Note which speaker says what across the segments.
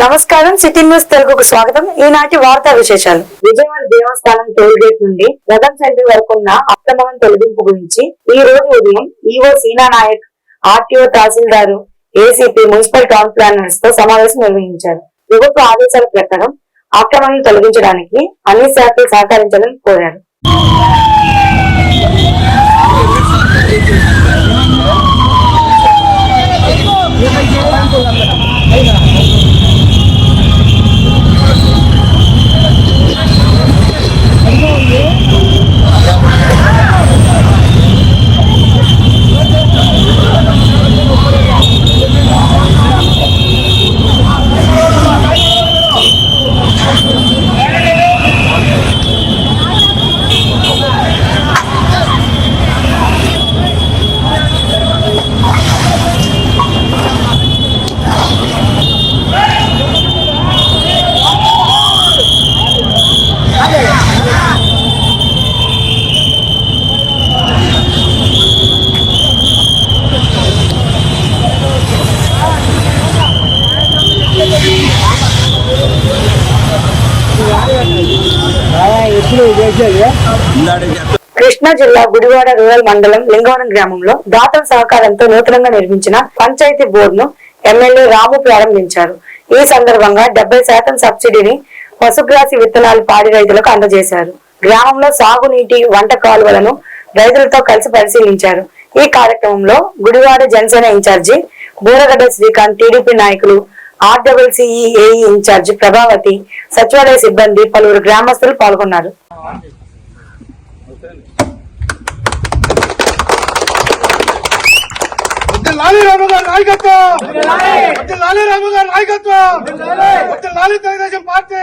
Speaker 1: నమస్కారం city news తెలుగుకు స్వాగతం. ఈనాటి వార్తా విశేషాలు. విజయవాడ దేవస్థానం టోల్ గేట్ నుండి రథం సెంటర్ వరకు ఉన్న అక్రమం తొలగింపు గురించి ఈ రోజు ఉదయం EO Seena Naik RTO tahsildar ACP municipal town ప్లానర్స్తో సమావేశం నిర్వహించారు. ప్రభుత్వ ఆదేశాల ప్రకారం అక్రమాలను తొలగించడానికి అన్ని శాఖలు సహకరించాలని కోరారు. కృష్ణా జిల్లా గుడివాడ రూరల్ మండలం లింగవరం గ్రామంలో దాతల సహకారంతో నూతనంగా నిర్మించిన పంచాయతీ బోర్డును ఎమ్మెల్యే రాము ప్రారంభించారు. ఈ సందర్భంగా డెబ్బై శాతం సబ్సిడీని పశుగ్రాసి విత్తనాలు పాడి రైతులకు అందజేశారు. గ్రామంలో సాగునీటి వంట కాలువలను రైతులతో కలిసి పరిశీలించారు. ఈ కార్యక్రమంలో గుడివాడ జనసేన ఇన్ఛార్జి బూరగడ్డ శ్రీకాంత్ టీడీపీ నాయకులు ఆర్డబ్ల్యూసీఈ ఏఈ ఇన్ఛార్జ్ ప్రభావతి సచివాలయ సిబ్బంది పలువురు గ్రామస్తులు పాల్గొన్నారు.
Speaker 2: లాలి రాము గారి నాయకత్వం! లాలి రాము గారి నాయకత్వం! లాలి తెలుగుదేశం పార్టీ!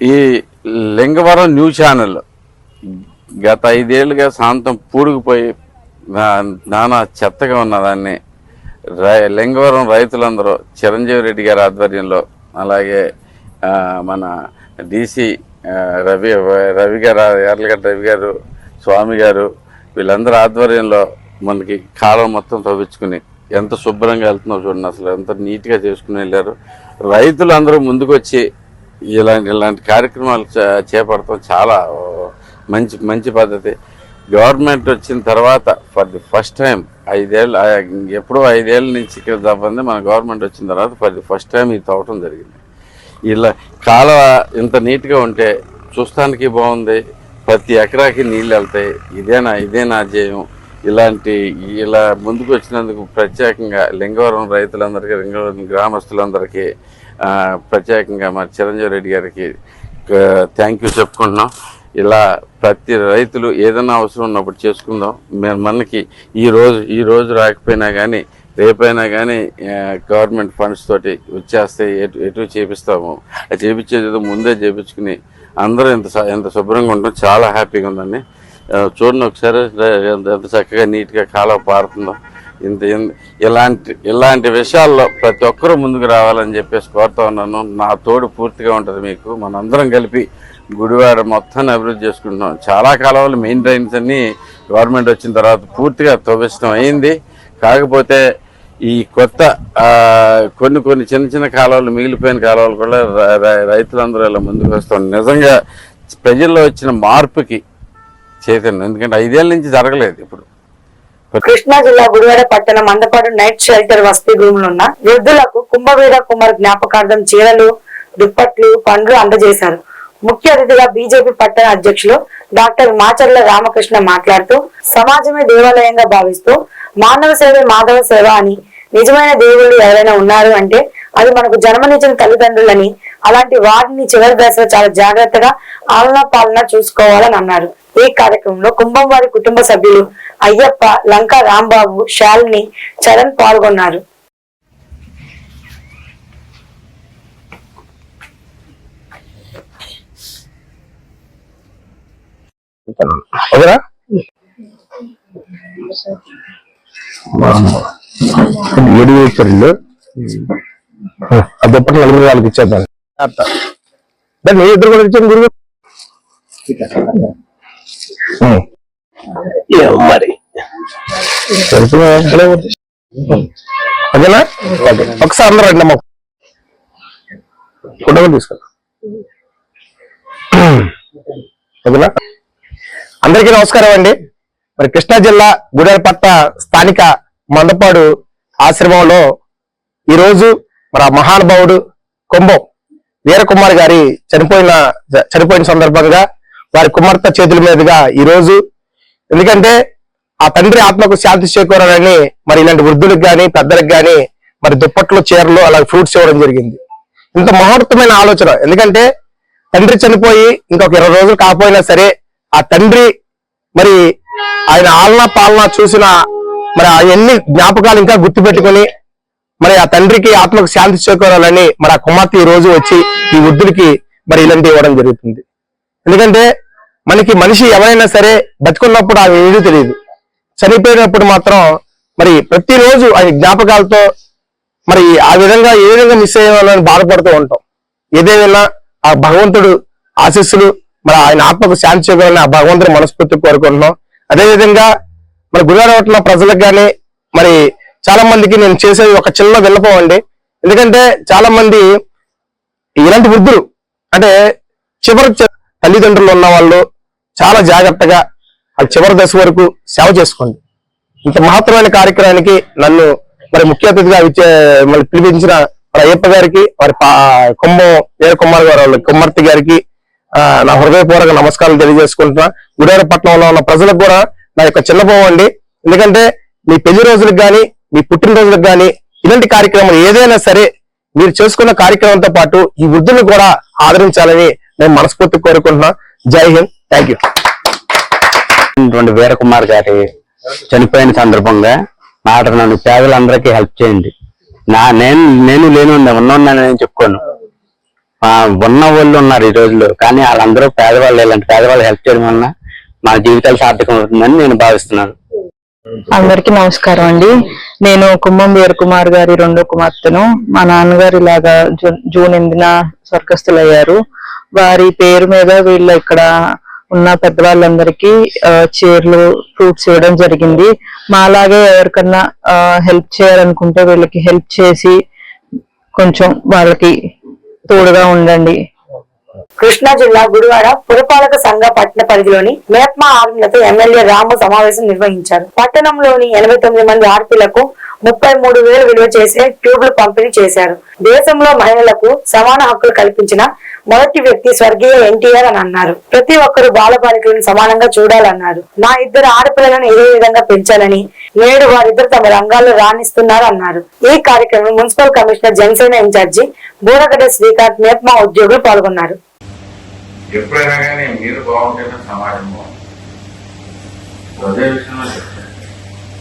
Speaker 3: ఈ లింగవరం న్యూస్ ఛానల్ గత ఐదేళ్ళుగా శాంతం పూడుకుపోయి నా- నానా చెత్తగా ఉన్నదాన్ని రై లింగవరం రైతులందరూ చిరంజీవి రెడ్డి గారి ఆధ్వర్యంలో అలాగే మన డీసీ రవి రవి గారు ఎర్లగడ్డ రవి గారు స్వామి గారు వీళ్ళందరూ ఆధ్వర్యంలో మనకి కాలం మొత్తం తవ్వించుకుని ఎంత శుభ్రంగా వెళ్తుందో చూడండి అసలు ఎంత నీట్గా చేసుకుని వెళ్ళారు. రైతులు అందరూ ముందుకొచ్చి ఇలాంటి ఇలాంటి కార్యక్రమాలు చేపడటం చాలా మంచి మంచి పద్ధతి. గవర్నమెంట్ వచ్చిన తర్వాత ఫర్ ది ఫస్ట్ టైం ఐదేళ్ళు ఎప్పుడో ఐదేళ్ళ నుంచి ఇక్కడ తప్పంది మన గవర్నమెంట్ వచ్చిన తర్వాత ఫర్ ది ఫస్ట్ టైం ఇది తవ్వటం జరిగింది. ఇలా కాలువ ఇంత నీట్గా ఉంటే చూస్తానికి బాగుంది ప్రతి ఎకరాకి నీళ్ళు వెళ్తాయి ఇదేనా ఇదేనా జయం ఇలాంటి ఇలా ముందుకు వచ్చినందుకు ప్రత్యేకంగా లింగవరం రైతులందరికీ లింగవరం గ్రామస్తులందరికీ ప్రత్యేకంగా మరి చిరంజీవి రెడ్డి గారికి థ్యాంక్ యూ చెప్పుకుంటున్నాం. ఇలా ప్రతి రైతులు ఏదైనా అవసరం ఉన్నప్పుడు చేసుకుందాం. మేము మనకి ఈరోజు ఈరోజు ఈ రోజు రాకపోయినా కానీ రేపైనా కానీ గవర్నమెంట్ ఫండ్స్ తోటి వచ్చేస్తే ఎటు ఎటు చేపిస్తాము. చేపించేది ముందే చేపించుకుని అందరూ ఎంత స- ఎంత శుభ్రంగా ఉంటాం చాలా హ్యాపీగా ఉందండి. చూడండి ఒకసారి ఎంత చక్కగా నీట్గా కాలం పారుతుందో. ఇంత ఇలాంటి ఇలాంటి విషయాల్లో ప్రతి ఒక్కరూ ముందుకు రావాలని చెప్పేసి కోరుతా ఉన్నాను. నా తోడు పూర్తిగా ఉంటుంది మీకు. మనందరం కలిపి గుడివాడ మొత్తాన్ని అభివృద్ధి చేసుకుంటున్నాం. చాలా కాలంలో మెయిన్ డ్రైన్స్ అన్ని గవర్నమెంట్ వచ్చిన తర్వాత పూర్తిగా తవ్విష్టం అయింది. కాకపోతే ఈ కొత్త కొన్ని కొన్ని చిన్న చిన్న కాలువలు మిగిలిపోయిన కాలువలు కూడా రైతులందరూ ఇలా ముందుకు వస్తాం నిజంగా ప్రజల్లో వచ్చిన మార్పుకి చైతన్యం. ఎందుకంటే ఐదేళ్ళ నుంచి జరగలేదు ఇప్పుడు.
Speaker 1: కృష్ణా జిల్లా గుడివాడ పట్టణ మందపాడు నైట్ షెల్టర్ వసతి గృహంలో ఉన్న వృద్ధులకు కుంభవీర కుమార్ జ్ఞాపకార్థం చీరలు దుప్పట్లు పండ్లు అందజేశారు. ముఖ్య అతిథిగా బీజేపీ పట్టణ అధ్యక్షులు డాక్టర్ మాచర్ల రామకృష్ణ మాట్లాడుతూ సమాజమే దేవాలయంగా భావిస్తూ మానవ సేవే మాధవ సేవ అని నిజమైన దేవుళ్ళు ఎవరైనా ఉన్నారు అంటే అది మనకు జన్మనిచ్చిన తల్లిదండ్రులని అలాంటి వారిని చివరి దశలో చాలా జాగ్రత్తగా ఆలన పాలన చూసుకోవాలని అన్నారు. ఈ కార్యక్రమంలో కుంభం వారి కుటుంబ సభ్యులు అయ్యప్ప లంక రాంబాబు శాలిని చరణ్ పాల్గొన్నారు.
Speaker 2: ఓకేనా ఏడు ఇచ్చారు నలుగురు వాళ్ళకి ఇచ్చేద్దాం. దాన్ని ఇద్దరు కూడా ఇచ్చాను గురువు? మరి ఓకేనా ఓకే. ఒకసారి అందరూ రండి అమ్మ ఫోటో తీసుకో ఓకేనా అందరికీ నమస్కారం అండి మరి కృష్ణా జిల్లా గుడేరపట్ట స్థానిక మందపాడు ఆశ్రమంలో ఈరోజు మరి ఆ మహానుభావుడు కుంభం వీరకుమార్ గారి చనిపోయిన చనిపోయిన సందర్భంగా వారి కుమార్తె చేతుల మీదుగా ఈ రోజు ఎందుకంటే ఆ తండ్రి ఆత్మకు శాంతి చేకూరాలని మరి ఇలాంటి వృద్ధులకు కానీ పెద్దలకు కానీ మరి దుప్పట్లు చీరలు అలాగే ఫ్రూట్స్ ఇవ్వడం జరిగింది. ఇంత ముహూర్తమైన ఆలోచన. ఎందుకంటే తండ్రి చనిపోయి ఇంకొక ఇరవై రోజులు కాకపోయినా సరే ఆ తండ్రి మరి ఆయన ఆలన పాలన చూసిన మరి అవన్నీ జ్ఞాపకాలు ఇంకా గుర్తు పెట్టుకొని మరి ఆ తండ్రికి ఆత్మకు శాంతి చేకూరాలని మరి ఆ కుమార్తె ఈ రోజు వచ్చి ఈ వృద్ధులకి మరి ఇలాంటి ఇవ్వడం జరుగుతుంది. ఎందుకంటే మనకి మనిషి ఎవరైనా సరే బతుకున్నప్పుడు ఆమె ఏది తెలియదు. చనిపోయినప్పుడు మాత్రం మరి ప్రతిరోజు ఆయన జ్ఞాపకాలతో మరి ఆ విధంగా ఏ విధంగా మిస్ అయ్యేవాళ్ళని బాధపడుతూ ఉంటాం. ఏదేమైనా ఆ భగవంతుడు ఆశీస్సులు మరి ఆయన ఆత్మకు శాంతి చేయాలని ఆ భగవంతుడు మనస్ఫూర్తి కోరుకుంటున్నాం. అదేవిధంగా మరి గురువారపట్ల ప్రజలకు కానీ మరి చాలా మందికి నేను చేసేది ఒక చిన్న విన్నపం అండి. ఎందుకంటే చాలా మంది ఇలాంటి వృద్ధులు అంటే చివరి చ- తల్లిదండ్రులు ఉన్న వాళ్ళు చాలా జాగ్రత్తగా ఆ చివరి దశ వరకు సేవ చేసుకోండి. ఇంత మహత్తరమైన కార్యక్రమానికి నన్ను మరి ముఖ్య అతిథిగా ఇచ్చే మరి పిలిపించిన మరి అయ్యప్ప గారికి వారి పా- కుంభం వీర కుమార్ గారు వాళ్ళ కుమార్తె గారికి నా హృదయపూర్వక నమస్కారాలు తెలియజేసుకుంటున్నా. గుడేరు పట్టణంలో ఉన్న ప్రజలకు కూడా నా యొక్క చిన్నపోవం అండి. ఎందుకంటే మీ పెళ్ళి రోజులకు కానీ మీ పుట్టినరోజులకు కానీ ఇలాంటి కార్యక్రమాలు ఏదైనా సరే మీరు చేసుకున్న కార్యక్రమంతో పాటు ఈ వృద్ధులను కూడా ఆదరించాలని నేను మనస్ఫూర్తి కోరుకుంటున్నా. జై హింద్. థ్యాంక్ యూ
Speaker 4: వీరకుమార్ గారి చనిపోయిన సందర్భంగా మాట నన్ను పేదలందరికీ హెల్ప్ చేయండి. నా నేను నేను లేను ఉన్నాను నేను చెప్పుకోను. ఆ, ఉన్న వాళ్ళు ఉన్నారు ఈ రోజుల్లో కానీ వాళ్ళందరూ పేదవాళ్ళు ఇలాంటి పేదవాళ్ళు హెల్ప్ చేయడం వలన మా జీవితాలు సార్థకం అవుతుందని నేను భావిస్తున్నాను.
Speaker 5: అందరికీ నమస్కారం అండి. నేను కుంభం వీర కుమార్ గారి రెండో కుమార్తెను. మా నాన్నగారు ఇలాగా జూ- జూన్ ఎనిమిదిన స్వర్గస్థులయ్యారు. వారి పేరు మీద వీళ్ళు ఇక్కడ ఉన్న పెద్దవాళ్ళందరికీ చీరలు ఫ్రూట్స్ ఇవ్వడం జరిగింది. మాలాగే ఎవరికన్నా హెల్ప్ చేయాలనుకుంటే వీళ్ళకి హెల్ప్ చేసి కొంచెం వాళ్ళకి తోడుగా ఉండండి.
Speaker 1: కృష్ణా జిల్లా గుడివాడ పురపాలక సంఘ పట్టణ పరిధిలోని మేప్మా ఆర్మీలతో ఎమ్మెల్యే రాము సమావేశం నిర్వహించారు. పట్టణంలోని ఎనభై తొమ్మిది మంది ఆర్పీలకు ముప్పై మూడు వేలు విలువ చేసే ట్యూబ్లు పంపిణీ చేశారు. దేశంలో మహిళలకు సమాన హక్కులు కల్పించిన మొదటి వ్యక్తి స్వర్గీయ ఎన్టీఆర్ అని అన్నారు. ప్రతి ఒక్కరు బాలబాలికలను సమానంగా చూడాలన్నారు. నా ఇద్దరు ఆడపిల్లలను ఇదే విధంగా పెంచాలని నేడు వారిద్దరు తమ రంగాల్లో రాణిస్తున్నారు అన్నారు ఈ కార్యక్రమంలో municipal commissioner Janasena incharge Booragadda Srikanth MEPMA ఉద్యోగులు పాల్గొన్నారు.
Speaker 3: ఎప్పుడైనా కానీ మీరు బాగుంటేనే సమాజం బాగుంటుంది. అదే విషయంలో చెప్తాను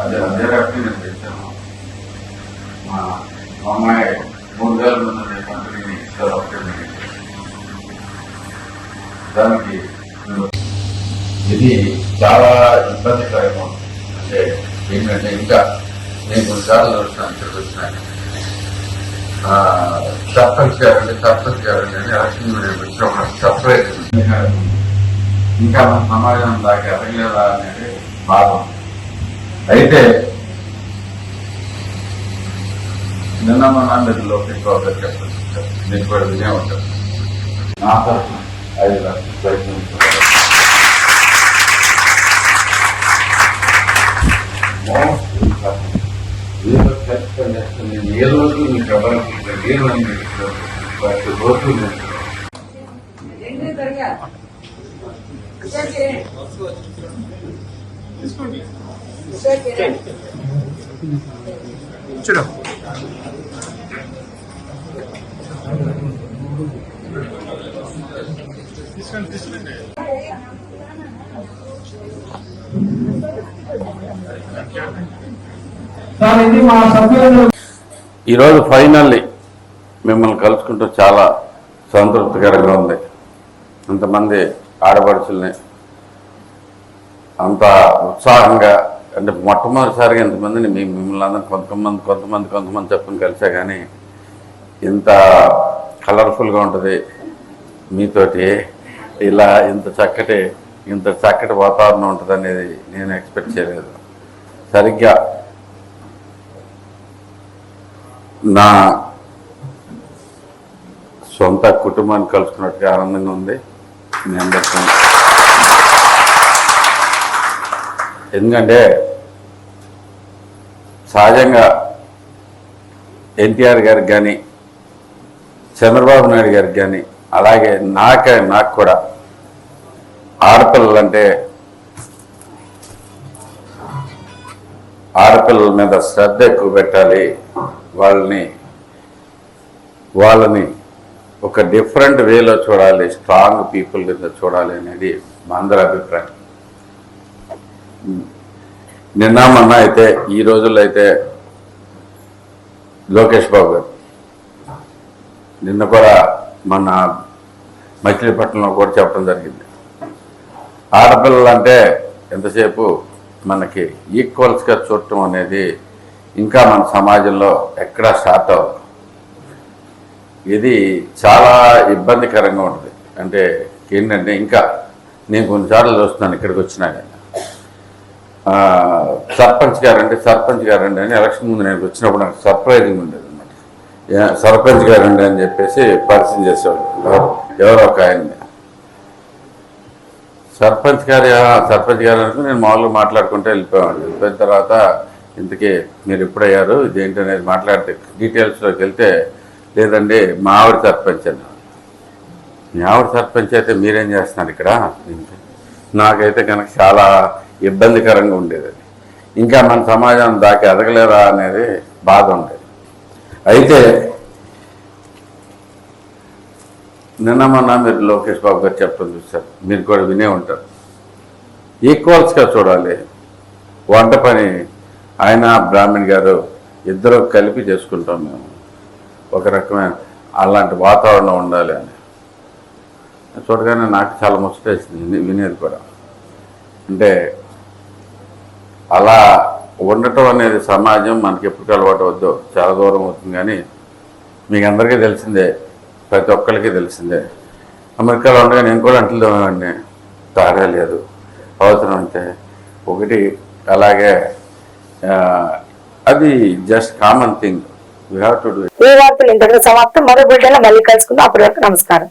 Speaker 3: అదే అదే రకంగా మా అమ్మాయి మూడు వేల మంది కంపెనీని దానికి ఇది చాలా ఇబ్బందికరంగా ఉంది అంటే ఏంటంటే ఇంకా నేను కొన్నిసార్లు చూస్తున్నాను ఇక్కడికి వచ్చినాను సర్పంచ్ గారు అంటే సర్పంచ్ గారు అని ఎలక్షన్ వచ్చిన ఒక సర్ప్రైజ్ ఇంకా మన సమాజం దాకా ఎదగలేదా అనేది బాధ. అయితే నిన్న మా నాన్న గారు చెప్పారు మీకు కూడా వినే ఉంటారు నా తరఫున ఐదు లక్షలు ప్రయత్నించారు ఏదో ఖచ్చితంగా చేస్తాను. నేను ఏ రోజు మీకు ఎవరికి ఏ రోజు మీకు ప్రతి రోజు నేను ఈరోజు ఫైనల్లీ మిమ్మల్ని కలుసుకుంటూ చాలా సంతృప్తికరంగా ఉంది. అంతమంది ఆడపడుచుల్ని అంత ఉత్సాహంగా అంటే మొట్టమొదటిసారిగా ఇంతమందిని మీ మిమ్మల్ని అందరూ కొంతమంది కొంతమంది కొంతమంది చెప్పుకుని కలిసా కానీ ఇంత కలర్ఫుల్గా ఉంటుంది మీతోటి ఇలా ఇంత చక్కటి ఇంత చక్కటి వాతావరణం ఉంటుంది అనేది నేను ఎక్స్పెక్ట్ చేయలేదు. సరిగ్గా నా సొంత కుటుంబాన్ని కలుసుకున్నట్టుగా ఆనందంగా ఉంది. మీ అందరికీ ఎందుకంటే సహజంగా ఎన్టీఆర్ గారికి కానీ చంద్రబాబు నాయుడు గారికి కానీ అలాగే నాకే నాకు కూడా ఆడపిల్లలంటే ఆడపిల్లల మీద శ్రద్ధ ఎక్కువ పెట్టాలి. వాళ్ళని వాళ్ళని ఒక డిఫరెంట్ వేలో చూడాలి స్ట్రాంగ్ పీపుల్ కింద చూడాలి అనేది మా అందరి అభిప్రాయం. నిన్న మొన్న అయితే ఈ రోజుల్లో అయితే లోకేష్ బాబు గారు. నిన్న కూడా మన మచిలీపట్నంలో కూడా చెప్పడం జరిగింది. ఆడపిల్లలు అంటే ఎంతసేపు మనకి ఈక్వల్స్గా చూడటం అనేది ఇంకా మన సమాజంలో ఎక్కడా స్టార్ట్ అవ్వదు. ఇది చాలా ఇబ్బందికరంగా ఉంటుంది. అంటే ఏంటంటే ఇంకా నేను కొన్నిసార్లు చూస్తున్నాను ఇక్కడికి వచ్చినా కానీ సర్పంచ్ గారండి సర్పంచ్ గారండి అని ఎలక్షన్ ముందు నేను వచ్చినప్పుడు నాకు సర్ప్రైజింగ్ ఉండేది అనమాట సర్పంచ్ గారండి అని చెప్పేసి పరిచయం చేసేవాళ్ళు ఎవరో? ఒక ఆయన్ని. సర్పంచ్ గారు సర్పంచ్ గారు అనుకుని నేను మామూలుగా మాట్లాడుకుంటే వెళ్ళిపోయాను వెళ్ళిపోయిన తర్వాత ఇంతకీ మీరు ఎప్పుడయ్యారు? ఇదేంటి అనేది మాట్లాడితే డీటెయిల్స్లోకి వెళ్తే లేదండి మా ఆవిడ సర్పంచ్ అని మీ ఆవిడ సర్పంచ్ అయితే మీరేం చేస్తున్నారు ఇక్కడ? నాకైతే కనుక చాలా ఇబ్బందికరంగా ఉండేది. అది. ఇంకా మన సమాజం దాకా ఎదగలేరా అనేది బాధ ఉండేది. అయితే నిన్న మొన్న మీరు లోకేష్ బాబు గారు చెప్పడం చూస్తారు మీరు కూడా వినే ఉంటారు. ఈక్వల్స్గా చూడాలి. వంట పని ఆయన బ్రాహ్మణ్ గారు ఇద్దరు కలిపి చేసుకుంటాం మేము. ఒక రకమైన అలాంటి వాతావరణం ఉండాలి అని. చూడగానే నాకు చాలా ముచ్చటేసింది. వినేది కూడా. అంటే అలా ఉండటం అనేది సమాజం మనకి ఎప్పుడు అలవాటు వద్దో చాలా దూరం అవుతుంది కానీ మీకు అందరికీ తెలిసిందే ప్రతి ఒక్కరికి తెలిసిందే. అమెరికాలో ఉండగా నేను కూడా అంటలు తోమేవాడిని తాగలేదు లేదు అవసరం అంటే. ఒకటి అలాగే అది just common thing you have to do
Speaker 1: ఈ వార్తలు ఇంతటితో సమాప్తం. మరో బిడ్డలో మళ్ళీ కలుసుకుందాం. అప్పటి వరకు నమస్కారం.